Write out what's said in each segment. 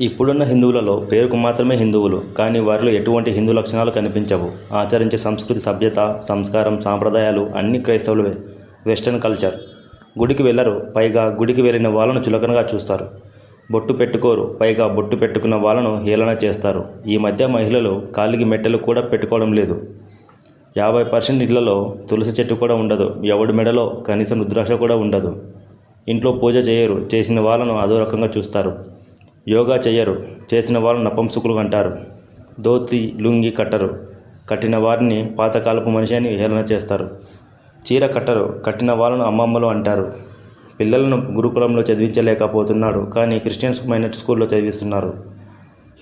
ఇప్పుడున్న హిందువులలో పేరుకు మాత్రమే హిందువులు కానీ వారిలో ఎటువంటి హిందూ లక్షణాలు కనిపించవు. ఆచరించే సంస్కృతి సభ్యత సంస్కారం సాంప్రదాయాలు అన్ని క్రైస్తవులవే. Western culture. గుడికి వెళ్ళరు పైగా గుడికి వెళ్ళిన వాళ్ళను చులకనగా చూస్తారు. బొట్టు పెట్టుకోరు పైగా బొట్టు పెట్టుకున్న వాళ్ళను హేళన చేస్తారు. ఈ మధ్య మహిళలు కాలికి మెట్టెలు కూడా పెట్టుకోవడం లేదు. యాభై పర్సెంట్ ఇళ్ళలో తులసి చెట్టు కూడా ఉండదు ఎవడి మెడలో కనీసం రుద్రాక్ష కూడా ఉండదు. ఇంట్లో పూజ చేయరు చేసిన వాళ్ళను అదో రకంగా చూస్తారు. యోగా చేయరు చేసిన వాళ్ళని నపంసుకులు అంటారు ధోతి లుంగి కట్టరు. కట్టిన వారిని పాతకాలపు మనిషి అని హేళన చేస్తారు. చీర కట్టరు. కట్టిన వాళ్ళను అమ్మమ్మలు అంటారు. పిల్లలను గురుకులంలో చదివించలేకపోతున్నాడు. కానీ క్రిస్టియన్స్ మైనట్ స్కూల్లో చదివిస్తున్నారు.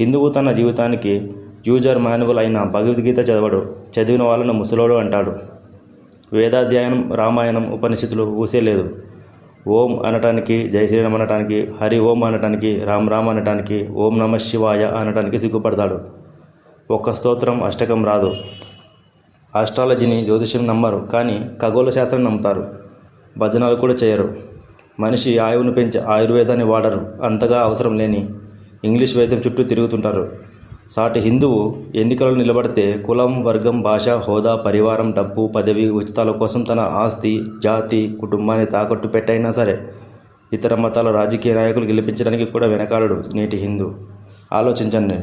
హిందువు తన జీవితానికి యూజర్ మాన్యువల్ అయిన భగవద్గీత చదవడు. చదివిన వాళ్ళను ముసలోడు అంటాడు. వేదాధ్యయనం రామాయణం ఉపనిషత్తులు ఊసేలేదు. ఓం అనటానికి జై శ్రీరామ్ అనటానికి హరి ఓం అనటానికి రామ్ రామ్ అనటానికి ఓం నమ శివాయ అనటానికి సిగ్గుపడతాడు. ఒక్క స్తోత్రం అష్టకం రాదు. ఆస్ట్రాలజీని జ్యోతిష్యం నమ్మరు కానీ ఖగోళ శాస్త్రం నమ్ముతారు. భజనాలు కూడా చేయరు. మనిషి ఆయువును పెంచే ఆయుర్వేదాన్ని వాడరు అంతగా అవసరం లేని ఇంగ్లీష్ వైద్యం చుట్టూ తిరుగుతుంటారు. సాటి హిందువు ఎన్నికల్లో నిలబడితే కులం వర్గం భాష హోదా పరివారం డబ్బు పదవి ఉచితాల కోసం తన ఆస్తి జాతి కుటుంబాన్ని తాకట్టు పెట్టైనా సరే ఇతర మతాల రాజకీయ నాయకులు గెలిపించడానికి కూడా వెనకాడడు నేటి హిందూ. ఆలోచించండి.